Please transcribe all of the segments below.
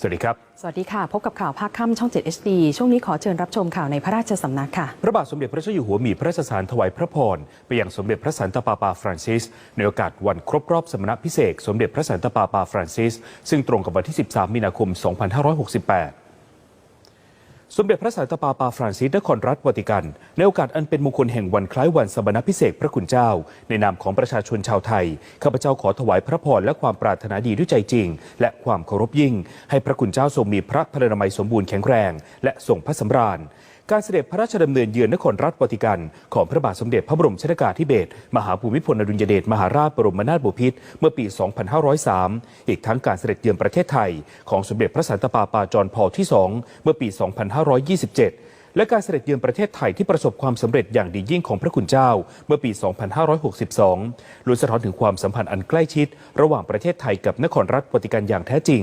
สวัสดีครับ สวัสดีค่ะ พบกับข่าวภาคค่ำช่อง 7 HD ช่วงนี้ขอเชิญรับชมข่าวในพระราชสำนักค่ะ พระบาทสมเด็จพระเจ้าอยู่หัวมีพระราชทานถวายพระพรไปยังสมเด็จพระสันตะปาปาฟรานซิส ในโอกาสวันครบรอบสมณพิเศษกสมเด็จพระสันตะปาปาฟรานซิส ซึ่งตรงกับวันที่ 13 มีนาคม 2568 สมเด็จพระสันตะปาปาฟรานซิสนครรัฐวาติกัน ในโอกาสอันเป็นมงคลแห่งวันคล้ายวันสมณพิเศษพระคุณเจ้า ในนามของประชาชนชาวไทย ข้าพเจ้าขอถวายพระพรและความปรารถนาดีด้วยใจจริง และความเคารพยิ่ง ให้พระคุณเจ้าทรงมีพระพลานามัยสมบูรณ์แข็งแรง และทรงพระสำราญ การเสด็จพระราชดำเนินเยือนนครรัฐวาติกัน ของพระบาทสมเด็จพระบรมชนกาธิเบศรมหาภูมิพลอดุลยเดชมหาราชบรมนาถบพิตรเมื่อปี 2503 อีกทั้งการเสด็จเยือนประเทศไทย ของสมเด็จพระสันตะปาปาจอห์นพอที่ 2 เมื่อปี 2527 และการเสด็จเยือนประเทศไทยที่ประสบความสำเร็จอย่างดียิ่งของพระคุณเจ้า เมื่อปี 2562ล้วนสะท้อนถึงความสัมพันธ์อันใกล้ชิด ระหว่างประเทศไทยกับนครรัฐวาติกันอย่างแท้จริง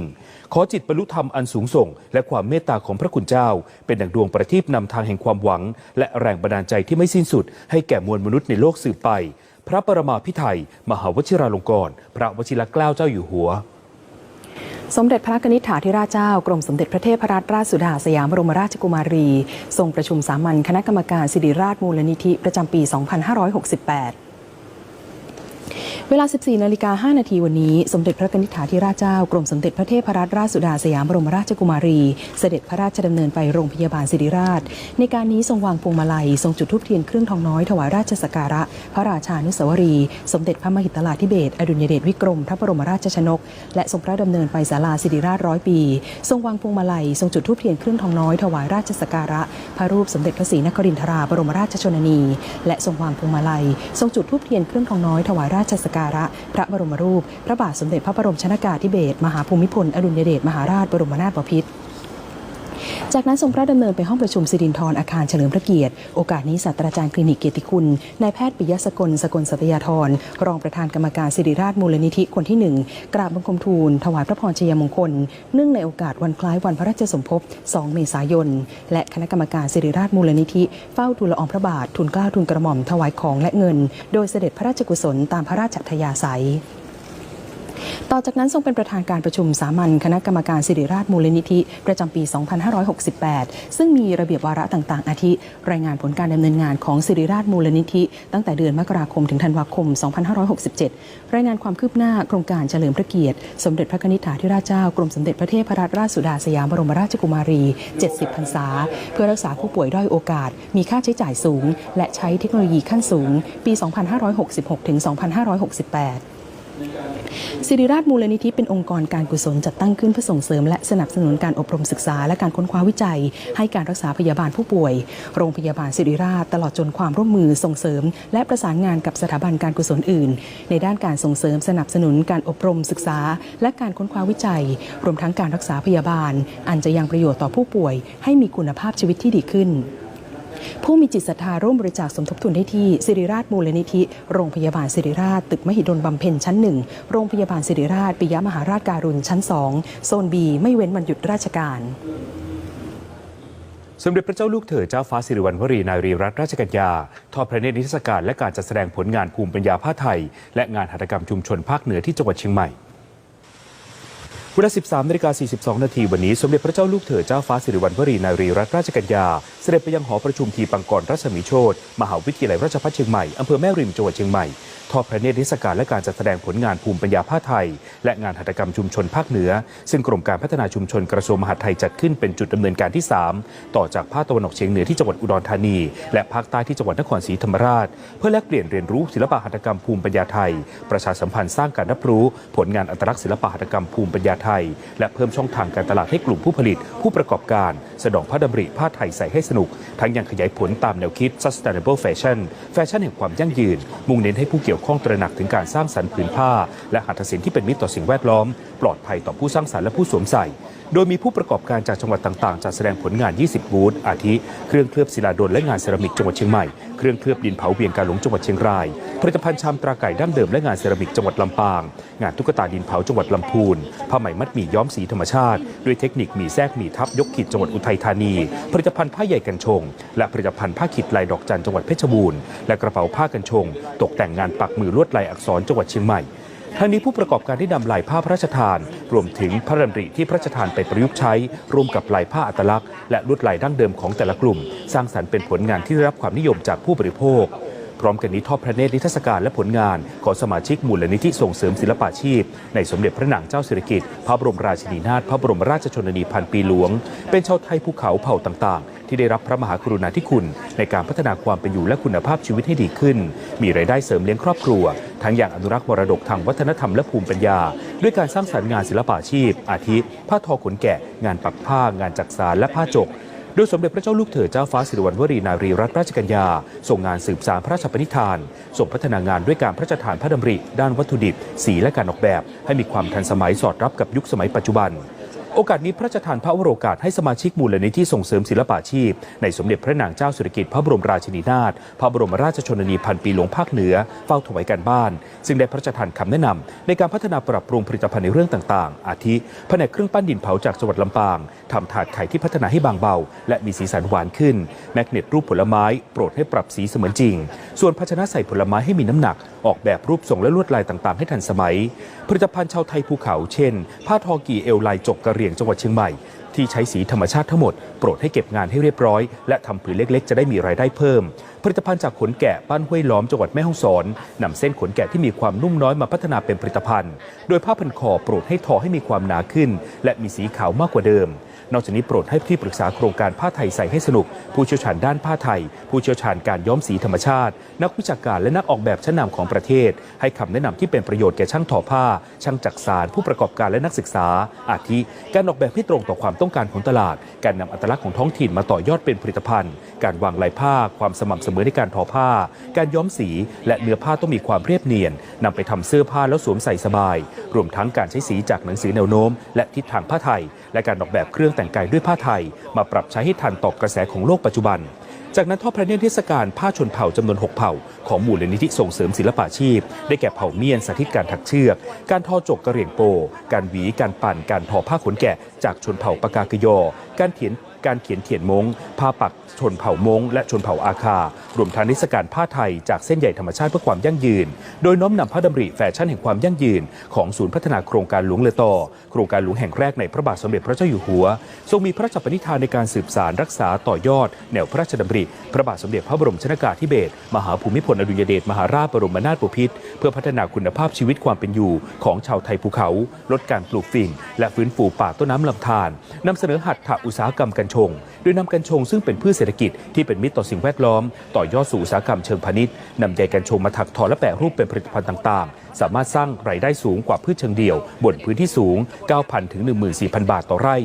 ขอจิตบรรลุธรรมอันสูงส่ง และความเมตตาของพระคุณเจ้า เป็นดังดวงประทีปนำทางแห่งความหวัง และแรงบันดาลใจที่ไม่สิ้นสุด ให้แก่มวลมนุษย์ในโลกสืบไป พระปรมาภิไธยมหาวชิราลงกรณ์พระวชิรเกล้าเจ้าอยู่หัว สมเด็จพระนิษฐาธิราชเจ้ากรมสมเด็จพระเทพรัตนราชสุดาสยามบรมราชกุมารี ทรงประชุมสามัญคณะกรรมการสิริราชมูลนิธิประจำปี 2568 เวลา 14 นาฬิกา 5 นาทีวันนี้ สมเด็จพระนิษฐาธิราชเจ้ากรมสมเด็จพระเทพรัตนราชสุดาสยามบรมราชกุมารี เสด็จพระราชดำเนินไปโรงพยาบาลศิริราช ในการนี้ทรงวางพวงมาลัย ทรงจุดธูปเทียนเครื่องทองน้อยถวายราชสักการะ พระราชานุสาวรี สมเด็จพระมหิดลาธิเบศอดุลยเดชวิกรมพระบรมราชชนก และทรงพระดำเนินไปศาลาศิริราชร้อยปี ทรงวางพวงมาลัย ทรงจุดธูปเทียนเครื่องทองน้อยถวายราชสักการะ พระรูปสมเด็จพระศรีนครินทราบรมราชชนนี และทรงวางพวงมาลัย ทรงจุดธูปเทียนเครื่องทองน้อยถวายราชสักการะพระบรมรูป พระบาทสมเด็จพระบรมชนากาธิเบศรมหาภูมิพล อดุลยเดชมหาราชบรมนาถบพิตร จากนั้นทรงพระดำเนินไปห้องประชุมสิรินทรอาคารเฉลิมพระเกียรติ โอกาสนี้ศาสตราจารย์คลินิกเกียรติคุณ นายแพทย์ปิยะสกล สกลสัตยาธร รองประธานกรรมการสิริราชมูลนิธิคนที่หนึ่งกราบบังคมทูล ถวายพระพรชัยมงคล เนื่องในโอกาสวันคล้ายวันพระราชสมภพ 2 เมษายน และคณะกรรมการสิริราชมูลนิธิ เฝ้าทูลละอองพระบาททูลเกล้าทูลกระหม่อม ถวายของและเงิน โดยเสด็จพระราชกุศลตามพระราชอัธยาศัย ต่อจากนั้นทรงเป็นประธานการประชุมสามัญคณะกรรมการสิริราชมูลนิธิ ประจำปี 2568 ซึ่งมีระเบียบวาระต่าง ๆ อาทิ รายงานผลการดำเนินงานของสิริราชมูลนิธิ ตั้งแต่เดือนมกราคมถึงธันวาคม 2567 รายงานความคืบหน้าโครงการเฉลิมพระเกียรติ สมเด็จพระนิษฐาธิราชเจ้ากรมสมเด็จพระเทพรัตนราชสุดาสยามบรมราชกุมารี 70 พรรษา เพื่อรักษาผู้ป่วยด้อยโอกาส มีค่าใช้จ่ายสูง และใช้เทคโนโลยีขั้นสูง ปี 2566 ถึง 2568 สิริราชมูลนิธิเป็นองค์กรการกุศลจัดตั้งขึ้นเพื่อส่งเสริม และสนับสนุนการอบรมศึกษา และการค้นคว้าวิจัย ให้การรักษาพยาบาลผู้ป่วย โรงพยาบาลสิริราชตลอดจนความร่วมมือส่งเสริม และประสานงานกับสถาบันการกุศลอื่น ในด้านการส่งเสริมสนับสนุนการอบรมศึกษา และการค้นคว้าวิจัย รวมทั้งการรักษาพยาบาล อันจะยังประโยชน์ต่อผู้ป่วย ให้มีคุณภาพชีวิตที่ดีขึ้น ผู้มีจิตศรัทธาร่วมบริจาคสมทบทุนได้ที่สิริราชมูลนิธิ โรงพยาบาลสิริราช ตึกมหิดลบำเพ็ญชั้นหนึ่งโรงพยาบาลสิริราชปิยมหาราชการุณชั้นสองโซนบีไม่เว้นวันหยุดราชการสมเด็จพระเจ้าลูกเธอเจ้าฟ้าสิริวัณวรีนารีรัตนราชกัญญาทอดพระเนตรนิทรรศการและการจัดแสดงผลงานภูมิปัญญาผ้าไทย และงานหัตถกรรมชุมชนภาคเหนือที่จังหวัดเชียงใหม่ เวลา 13นาฬิกา42 นาทีวันนี้ สมเด็จพระเจ้าลูกเธอเจ้าฟ้าสิริวัณวรีนารีรัตนราชกัญญา เสด็จไปยังหอประชุมทีปังกรรัศมีโชตมหาวิทยาลัยราชภัฏเชียงใหม่ อำเภอแม่ริมจังหวัดเชียงใหม่ทอดพระเนตรนิทรรศการและการจัดแสดงผลงานภูมิปัญญาผ้าไทย และงานหัตถกรรมชุมชนภาคเหนือ ซึ่งกรมการพัฒนาชุมชนกระทรวงมหาดไทยจัดขึ้นเป็นจุดดำเนินการที่ 3 ต่อจากภาคตะวันออกเฉียงเหนือที่จังหวัดอุดรธานี และภาคใต้ที่จังหวัดนครศรีธรรมราช เพื่อแลกเปลี่ยนเรียนรู้ศิลปะหัตถกรรมภูมิปัญญาไทย ประชาสัมพันธ์สร้างการรับรู้ ผลงานอัตลักษณ์ศิลปะหัตถกรรมภูมิปัญญาไทย และเพิ่มช่องทางการตลาดให้กลุ่มผู้ผลิต ผู้ประกอบการ สนองพระดำริผ้าไทยใส่ให้สนุก ทั้งยังขยายผลตามแนวคิด sustainable fashion แฟชั่นแห่งความยั่งยืน มุ่งเน้นให้ผู้เกี่ยวข้องตระหนักถึงการสร้างสรรค์ผืนผ้า และหัตถศิลป์ที่เป็นมิตรต่อสิ่งแวดล้อม ปลอดภัยต่อผู้สร้างสรรค์และผู้สวมใส่โดยมีผู้ประกอบการจากจังหวัดต่างๆจัดแสดงผลงาน 20 บูธ อาทิ เครื่องเคลือบศิลาดลและงานเซรามิกจังหวัดเชียงใหม่ เครื่องเคลือบดินเผาเวียงกาหลงจังหวัดเชียงราย ผลิตภัณฑ์ชามตราไก่ดั้งเดิมและงานเซรามิกจังหวัดลำปาง งานตุ๊กตาดินเผาจังหวัดลำพูน ผ้าไหมมัดหมี่ย้อมสีธรรมชาติ ด้วยเทคนิคหมี่แทรกหมี่ทับยกขีดจังหวัดอุทัยธานี ผลิตภัณฑ์ผ้าใหญ่กันชง และผลิตภัณฑ์ผ้าขีดลายดอกจันจังหวัดเพชรบูรณ์ และกระเป๋าผ้ากันชง ตกแต่งงานปักมือลวดลายอักษรจังหวัดเชียงใหม่ ทั้งนี้ผู้ประกอบการได้นำลายผ้าพระราชทาน รวมถึงพระดำริที่พระราชทานไปประยุกต์ใช้ร่วมกับลายผ้าอัตลักษณ์และลวดลายดั้งเดิมของแต่ละกลุ่ม สร้างสรรค์เป็นผลงานที่ได้รับความนิยมจากผู้บริโภค พร้อมกันนี้ทอดพระเนตรนิทรรศการและผลงาน ของสมาชิกมูลนิธิส่งเสริมศิลปาชีพ ในสมเด็จพระนางเจ้าสิริกิติ์พระบรมราชินีนาถพระบรมราชชนนีพันปีหลวง เป็นชาวไทยภูเขาเผ่าต่างๆ ที่ได้รับพระมหากรุณาธิคุณ ในการพัฒนาความเป็นอยู่และคุณภาพชีวิตให้ดีขึ้น มีรายได้เสริมเลี้ยงครอบครัว ทั้งอย่างอนุรักษ์มรดกทางวัฒนธรรมและภูมิปัญญา ด้วยการสร้างสรรค์งานศิลปาชีพ อาทิ ผ้าทอขนแกะ งานปักผ้า งานจักสานและผ้าจกโดยสมเด็จพระเจ้าลูกเธอเจ้าฟ้าสิริวัณวรีนารีรัตนราชกัญญาส่งงานสืบสารพระราชปณิธานส่งพัฒนางานด้วยการพระราชทานพระดำริ ด้านวัตถุดิบ สีและการออกแบบ ให้มีความทันสมัยสอดรับกับยุคสมัยปัจจุบัน โอกาสนี้พระราชทานพระวโรกาสให้สมาชิกมูลนิธิส่งเสริมศิลปาชีพ ในสมเด็จพระนางเจ้าสุริกิติ์พระบรมราชินีนาถพระบรมราชชนนีพันปีหลวงภาคเหนือเฝ้าถวายการบ้าน ซึ่งได้พระราชทานคำแนะนำในการพัฒนาปรับปรุงผลิตภัณฑ์ในเรื่องต่างๆ อาทิแผนกเครื่องปั้นดินเผาจากจังหวัดลำปางทำถาดไข่ที่พัฒนาให้บางเบา และมีสีสันหวานขึ้นแมกเนตรูปผลไม้ โปรดให้ปรับสีเสมือนจริง ส่วนภาชนะใส่ผลไม้ให้มีน้ำหนักออกแบบรูปทรงและลวดลายต่างๆ ให้ทันสมัย ผลิตภัณฑ์ชาวไทยภูเขาเช่น ผ้าทอกี่เอวลายจกกระเหรี่ยงจังหวัดเชียงใหม่ ที่ใช้สีธรรมชาติทั้งหมด โปรดให้เก็บงานให้เรียบร้อย และทำผืนเล็กๆ จะได้มีรายได้เพิ่ม ผลิตภัณฑ์จากขนแกะบ้านห้วยล้อมจังหวัดแม่ฮ่องสอนนำเส้นขนแกะที่มีความนุ่มน้อยมาพัฒนาเป็นผลิตภัณฑ์ โดยผ้าพันคอโปรดให้ทอให้มีความหนาขึ้น และมีสีขาวมากกว่าเดิม นอกจากนี้โปรดให้ที่ปรึกษาโครงการผ้าไทยใส่ให้สนุก ผู้เชี่ยวชาญด้านผ้าไทย ผู้เชี่ยวชาญการย้อมสีธรรมชาติ นักวิชาการและนักออกแบบชั้นนำของประเทศ ให้คำแนะนำที่เป็นประโยชน์แก่ช่างทอผ้า ช่างจักสานผู้ประกอบการและนักศึกษา อาทิ การออกแบบให้ตรงต่อความต้องการของตลาด การนำอัตลักษณ์ของท้องถิ่นมาต่อยอดเป็นผลิตภัณฑ์ การวางลายผ้า ความสม่ำเสมอในการทอผ้า การย้อมสี และเนื้อผ้าต้องมีความเรียบเนียนนำไปทำเสื้อผ้าแล้วสวมใส่สบาย รวมทั้งการใช้สีจากหนังสือแนวโน้ม และทิศทางผ้าไทยและการออกแบบเครื่องแต่งกายด้วยผ้าไทย มาปรับใช้ให้ทันต่อกระแสของโลกปัจจุบัน จากนั้นทอดพระเนตรเทศกาลผ้าชนเผ่าจำนวน 6 เผ่า ของมูลนิธิส่งเสริมศิลปาชีพ ได้แก่เผ่าเมียนสาธิตการถักเชือก การทอจกกระเหรี่ยงโป การหวี การปั่น การทอผ้าขนแกะ จากชนเผ่าปากากยอ การเขียนการเขียนเขียนมงผ้าปักชนเผ่ามงและชนเผ่าอาคา รวมทั้งนิทรรศการผ้าไทยจากเส้นใหญ่ธรรมชาติเพื่อความยั่งยืน โดยน้อมนำพระดำริแฟชั่นแห่งความยั่งยืน ของศูนย์พัฒนาโครงการหลวงเลอต่อโครงการหลวงแห่งแรกในพระบาทสมเด็จพระเจ้าอยู่หัว ทรงมีพระราชปณิธานในการสืบสารรักษาต่อยอด แนวพระราชดำริ พระบาทสมเด็จพระบรมชนากาธิเบศรมหาภูมิพลอดุลยเดชมหาราชบรมนาถบพิตรเพื่อพัฒนาคุณภาพชีวิตความเป็นอยู่ ของชาวไทยภูเขา ลดการปลูกฝิ่นและฟื้นฟูป่าต้นน้ำลำธารนำเสนอหัตถอุตสาหกรรมกัญชง โดยนำกัญชงซึ่งเป็นพืชเศรษฐกิจที่เป็นมิตรต่อสิ่งแวดล้อม ต่อยอดสู่อุตสาหกรรมเชิงพาณิชย์นำใยกัญชงมาถักทอและแปรรูปเป็นผลิตภัณฑ์ต่างๆ สามารถสร้างรายได้สูงกว่าพืชเชิงเดี่ยว บนพื้นที่สูง 9,000 ถึง 14,000 บาทต่อไร่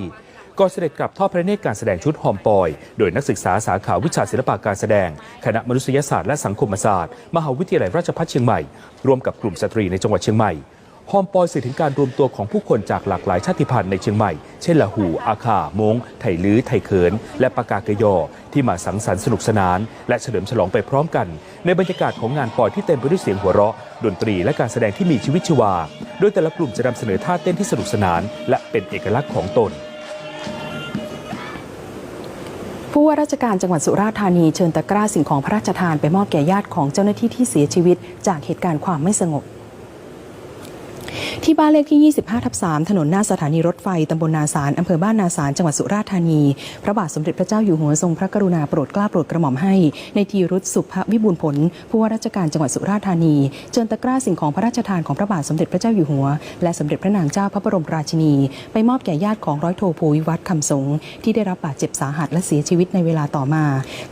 ก่อนเสด็จกลับทอดพระเนตรการแสดงชุดฮอมปอย โดยนักศึกษาสาขาวิชาศิลปะการแสดง คณะมนุษยศาสตร์และสังคมศาสตร์ มหาวิทยาลัยราชภัฏเชียงใหม่ ร่วมกับกลุ่มสตรีในจังหวัดเชียงใหม่ฮอมปอยสื่อถึงการรวมตัวของผู้คนจากหลากหลายชาติพันธุ์ในเชียงใหม่ เช่นละหู อาคา มง ไถลื้อไถเขิน และปากากยอ ที่มาสังสรรค์สนุกสนาน และเฉลิมฉลองไปพร้อมกัน ในบรรยากาศของงานปอยที่เต็มไปด้วยเสียงหัวเราะ ดนตรีและการแสดงที่มีชีวิตชีวา โดยแต่ละกลุ่มจะนำเสนอท่าเต้นที่สนุกสนาน และเป็นเอกลักษณ์ของตนผู้ว่าราชการจังหวัดสุราษฎร์ธานีเชิญตะกร้าสิ่งของพระราชทานไปมอบแก่ญาติของเจ้าหน้าที่ที่เสียชีวิต จากเหตุการณ์ความไม่สงบ ที่บ้านเลขที่ 25 ทับ 3 ถนนหน้าสถานีรถไฟตำบลนาสารอำเภอบ้านนาสารจังหวัดสุราษฎร์ธานี พระบาทสมเด็จพระเจ้าอยู่หัวทรงพระกรุณาโปรดเกล้าโปรดกระหม่อมให้ ในทีรุษสุภวิบูลผล ผู้ว่าราชการจังหวัดสุราษฎร์ธานีเชิญตะกร้าสิ่งของพระราชทานของพระบาทสมเด็จพระเจ้าอยู่หัว และสมเด็จพระนางเจ้าพระบรมราชินี ไปมอบแก่ญาติของร้อยโทภูวิวัฒน์คำสงฆ์ที่ได้รับบาดเจ็บสาหัสและเสียชีวิตในเวลาต่อมา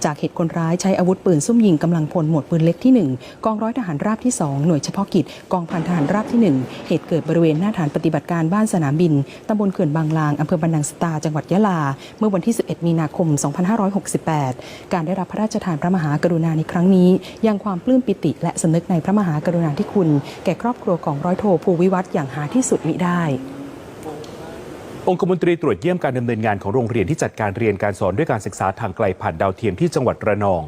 จากเหตุคนร้ายใช้อาวุธปืนซุ่มยิงกำลังพลหมวดปืนเล็กที่ 1 กองร้อยทหารราบที่ 2 หน่วยเฉพาะกิจกองพันทหารราบที่ 1 เหตุเกิดบริเวณหน้าฐานปฏิบัติการบ้านสนามบิน ตำบลเขื่อนบางลาง อำเภอบรรนังสตา จังหวัดยะลา เมื่อวันที่ 11 มีนาคม 2568 การได้รับพระราชทานพระมหากรุณาในครั้งนี้ ยังความปลื้มปิติ และสำนึกในพระมหากรุณาธิคุณ แก่ครอบครัวของร้อยโทภูวิวัฒน์อย่างหาที่สุดมิได้องคมนตรีตรวจเยี่ยมการดำเนินงานของโรงเรียนที่จัดการเรียนการสอนด้วยการศึกษาทางไกลผ่านดาวเทียมที่จังหวัดระนอง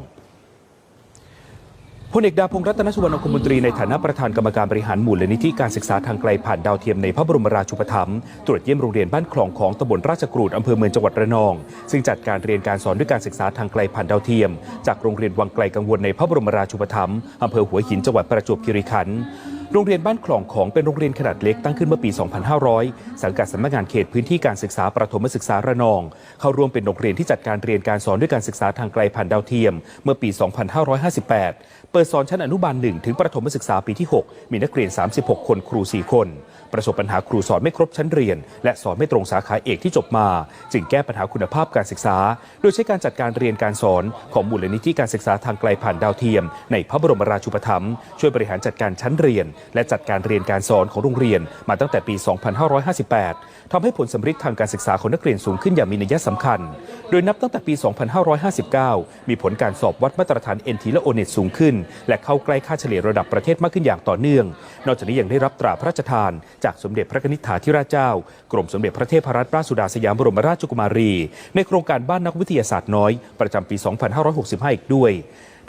พลเอกดาพงษ์รัตนสุวรรณคมนตรีในฐานะประธานกรรมการบริหารมูลนิธิการศึกษาทางไกลผ่านดาวเทียมในพระบรมราชูปถัมภ์ตรวจเยี่ยมโรงเรียนบ้านคลองของตำบลราชกรูดอำเภอเมืองจังหวัดระนอง ซึ่งจัดการเรียนการสอนด้วยการศึกษาทางไกลผ่านดาวเทียม จากโรงเรียนวังไกลกังวลในพระบรมราชูปถัมภ์อำเภอหัวหินจังหวัดประจวบคีรีขันธ์โรงเรียนบ้านคลองของเป็นโรงเรียนขนาดเล็กตั้งขึ้นเมื่อปี 2500 สังกัดสำนักงานเขตพื้นที่การศึกษาประถมศึกษาระนอง เข้าร่วมเป็นโรงเรียนที่จัดการเรียนการสอนด้วยการศึกษาทางไกลผ่านดาวเทียม เมื่อปี 2558 เปิดสอนชั้นอนุบาล1ถึงประถมศึกษาปีที่ 6 มีนักเรียน 36 คนครู 4 คน ประสบปัญหาครูสอนไม่ครบชั้นเรียน และสอนไม่ตรงสาขาเอกที่จบมา จึงแก้ปัญหาคุณภาพการศึกษา โดยใช้การจัดการเรียนการสอนของมูลนิธิการศึกษาทางไกลผ่านดาวเทียม ในพระบรมราชูปถัมภ์ช่วยบริหารจัดการชั้นเรียน และจัดการเรียนการสอนของโรงเรียน มาตั้งแต่ปี 2558ทำให้ผลสำฤทธิ์ทางการศึกษาของนักเรียนสูงขึ้นอย่างมีนัยสำคัญ โดยนับตั้งแต่ปี 2559 มีผลการสอบวัดมาตรฐาน NT และ ONET สูงขึ้นและเข้าใกล้ค่าเฉลี่ยระดับประเทศมากขึ้นอย่างต่อเนื่อง นอกจากนี้ยังได้รับตราพระราชทาน จากสมเด็จพระนิธิถาธิราชเจ้า กรมสมเด็จพระเทพรัตนราชสุดาสยามบรมราชกุมารี ในโครงการบ้านนักวิทยาศาสตร์น้อยประจำปี 2565 อีกด้วย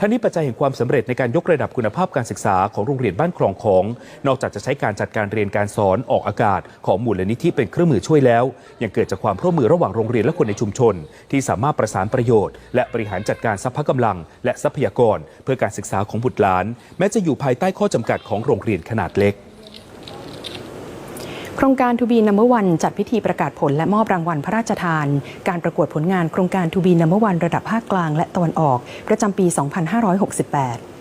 ทั้งนี้ปัจจัยแห่งความสำเร็จในการยกระดับคุณภาพการศึกษาของโรงเรียนบ้านคลองของ นอกจากจะใช้การจัดการเรียนการสอนออกอากาศ ของมูลนิธิเป็นเครื่องมือช่วยแล้ว ยังเกิดจากความร่วมมือระหว่างโรงเรียนและคนในชุมชน ที่สามารถประสานประโยชน์ และบริหารจัดการทรัพย์กำลัง และทรัพยากร เพื่อการศึกษาของบุตรหลาน แม้จะอยู่ภายใต้ข้อจำกัดของโรงเรียนขนาดเล็ก โครงการทูบีนัมเบอร์วันจัดพิธีประกาศผลและมอบรางวัลพระราชทาน การประกวดผลงานโครงการทูบีนัมเบอร์วันระดับภาคกลางและตะวันออก ประจำปี 2568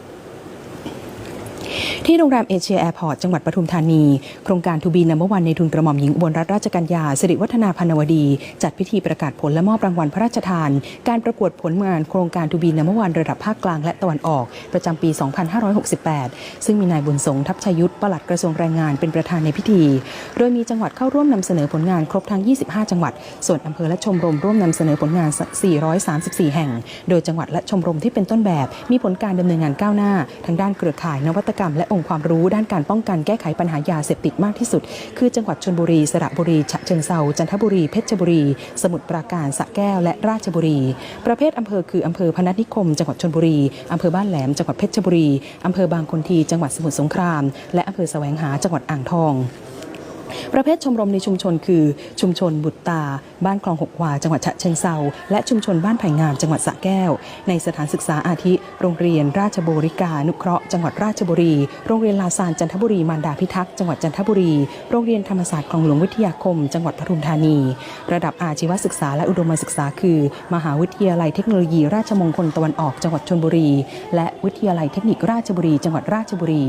ที่โรงแรมเอเชียแอร์พอร์ตจังหวัดปทุมธานี โครงการทูบีนัมเบอร์วันในทุนกระหม่อมหญิงอุบลรัตนราชกัญญาสิริวัฒนาพันวดี จัดพิธีประกาศผลและมอบรางวัลพระราชทาน การประกวดผลงานโครงการทูบีนัมเบอร์วันระดับภาคกลางและตะวันออก ประจำปี 2568 ซึ่งมีนายบุญสงทัพชยุทธปลัดกระทรวงแรงงานเป็นประธานในพิธี โดยมีจังหวัดเข้าร่วมนำเสนอผลงานครบทั้ง 25 จังหวัด ส่วนอำเภอและชมรมร่วมนำเสนอผลงาน 434 แห่ง โดยจังหวัดและชมรมที่เป็นต้นแบบ มีผลการดำเนินงานก้าวหน้าทางด้านเครือข่ายนวัตกรรมและองค์ความรู้ด้านการป้องกันแก้ไขปัญหายาเสพติดมากที่สุด คือจังหวัดชลบุรี สระบุรี ฉะเชิงเซาจันทบุรี เพชรบุรี สมุทรปราการ สระแก้ว และราชบุรี ประเภทอำเภอคืออำเภอพนัสนิคม จังหวัดชลบุรีอำเภอบ้านแหลม จังหวัดเพชรบุรีอำเภอบางคนที จังหวัดสมุทรสงคราม และอำเภอแสวงหา จังหวัดอ่างทอง ประเภทชมรมในชุมชนคือ ชุมชนบุตรตา บ้านคลองหกวา จังหวัดฉะเชิงเซาและชุมชนบ้านไผ่งามจังหวัดสระแก้ว ในสถานศึกษาอาทิ โรงเรียนราชบุริกานุเคราะห์จังหวัดราชบุรี โรงเรียนลาซานจันทบุรีมารดาพิทักษ์จังหวัดจันทบุรี โรงเรียนธรรมศาสตร์คลองหลวงวิทยาคม จังหวัดปทุมธานี ระดับอาชีวศึกษาและอุดมศึกษาคือ มหาวิทยาลัยเทคโนโลยีราชมงคลตะวันออกจังหวัดชลบุรี และวิทยาลัยเทคนิคราชบุรี จังหวัดราชบุรี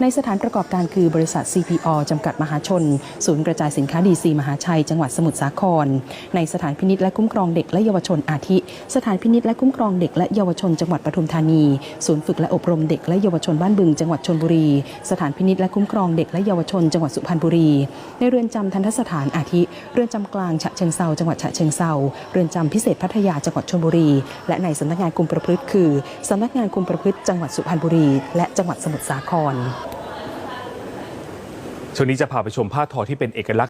ในสถานประกอบการคือบริษัท CPO จำกัดมหาชนศูนย์กระจายสินค้าดีซีมหาชัย จังหวัดสมุทรสาคร ในสถานพินิจและคุ้มครองเด็กและเยาวชนอาทิ สถานพินิจและคุ้มครองเด็กและเยาวชนจังหวัดปทุมธานี ศูนย์ฝึกและอบรมเด็กและเยาวชนบ้านบึง จังหวัดชลบุรี สถานพินิจและคุ้มครองเด็กและเยาวชนจังหวัดสุพรรณบุรี ในเรือนจำทันทสถานอาทิ เรือนจำกลางฉะเชิงเซาจังหวัดฉะเชิงเซาเรือนจำพิเศษพัทยาจังหวัดชลบุรี และในสำนักงานคุมประพฤติคือสำนักงานคุมประพฤติจังหวัดสุพรรณบุรี และจังหวัดสมุทรสาคร ช่วงนี้จะพาไปชมผ้าทอที่เป็นเอกลักษณ์